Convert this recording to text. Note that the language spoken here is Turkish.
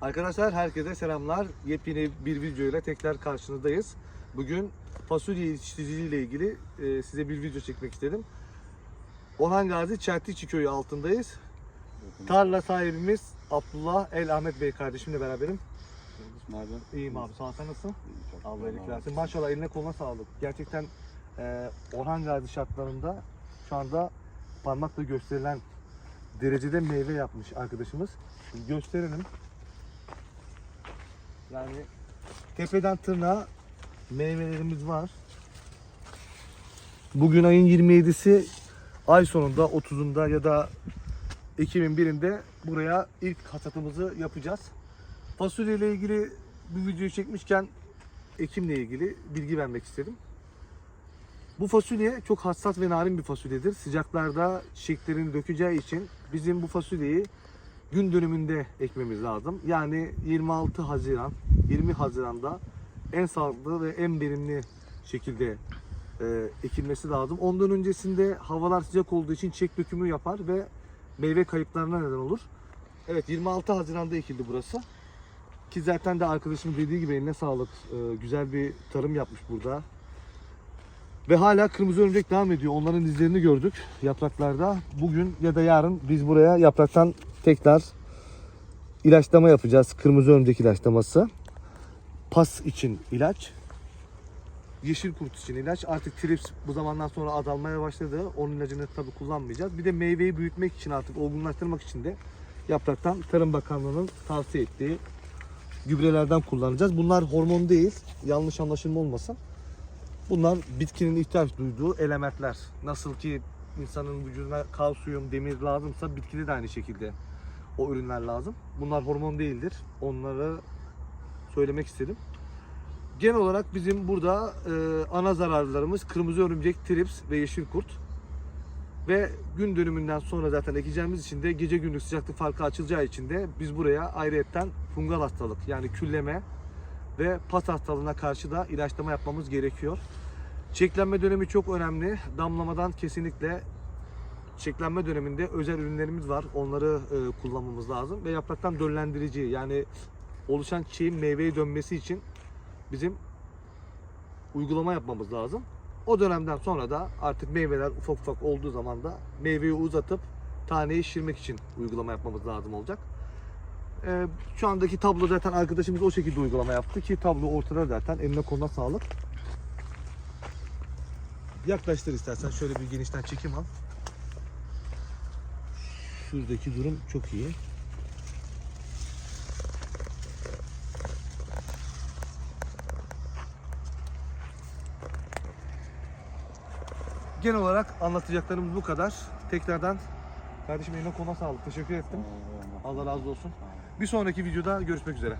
Arkadaşlar herkese selamlar. Yepyeni bir video ile tekrar karşınızdayız. Bugün fasulye yetiştiriciliği ile ilgili e, size bir video çekmek istedim. Orhan Gazi Çeltikçi köyü altındayız. Tarla sahibimiz Abdullah El Ahmet Bey kardeşimle beraberim. Nereden? İyiyim abi sağ ol, sen nasılsın? Allah iyilik abi. versin. Maşallah eline koluna sağlık. Gerçekten e, Orhan Gazi şartlarında şu anda parmakla gösterilen derecede meyve yapmış arkadaşımız. Şimdi gösterelim. Yani tepeden tırnağa meyvelerimiz var. Bugün ayın 27'si ay sonunda 30'unda ya da Ekim'in birinde buraya ilk hasatımızı yapacağız. Fasulye ile ilgili bu videoyu çekmişken ekimle ilgili bilgi vermek istedim. Bu fasulye çok hassas ve narin bir fasulyedir. Sıcaklarda çiçeklerini dökeceği için bizim bu fasulyeyi gün dönümünde ekmemiz lazım. Yani 26 Haziran, 20 Haziran'da en sağlıklı ve en verimli şekilde e, ekilmesi lazım. Ondan öncesinde havalar sıcak olduğu için çiçek dökümü yapar ve meyve kayıplarına neden olur. Evet 26 Haziran'da ekildi burası. Ki zaten de arkadaşım dediği gibi eline sağlık. Ee, güzel bir tarım yapmış burada. Ve hala kırmızı örümcek devam ediyor. Onların izlerini gördük yapraklarda. Bugün ya da yarın biz buraya yapraktan tekrar ilaçlama yapacağız. Kırmızı örümcek ilaçlaması. Pas için ilaç. Yeşil kurt için ilaç. Artık trips bu zamandan sonra azalmaya başladı. Onun ilacını tabii kullanmayacağız. Bir de meyveyi büyütmek için artık olgunlaştırmak için de yapraktan Tarım Bakanlığı'nın tavsiye ettiği gübrelerden kullanacağız. Bunlar hormon değil. Yanlış anlaşılma olmasın. Bunlar bitkinin ihtiyaç duyduğu elementler. Nasıl ki insanın vücuduna kalsiyum, demir lazımsa bitkide de aynı şekilde o ürünler lazım. Bunlar hormon değildir. Onları söylemek istedim. Genel olarak bizim burada e, ana zararlarımız kırmızı örümcek, trips ve yeşil kurt. Ve gün dönümünden sonra zaten ekeceğimiz için de gece gündüz sıcaklık farkı açılacağı için de biz buraya ayrıyetten fungal hastalık yani külleme ve pas hastalığına karşı da ilaçlama yapmamız gerekiyor. Çiçeklenme dönemi çok önemli. Damlamadan kesinlikle çiçeklenme döneminde özel ürünlerimiz var. Onları e, kullanmamız lazım ve yapraktan döllendirici yani oluşan çiçeğin meyveye dönmesi için bizim uygulama yapmamız lazım. O dönemden sonra da artık meyveler ufak ufak olduğu zaman da meyveyi uzatıp taneyi şişirmek için uygulama yapmamız lazım olacak. Ee, şu andaki tablo zaten arkadaşımız o şekilde uygulama yaptı ki tablo ortada zaten eline koluna sağlık. Yaklaştır istersen şöyle bir genişten çekim al. Şuradaki durum çok iyi. Genel olarak anlatacaklarımız bu kadar. Tekrardan kardeşim eline koluna sağlık. Teşekkür ettim. Allah razı olsun. Bir sonraki videoda görüşmek üzere.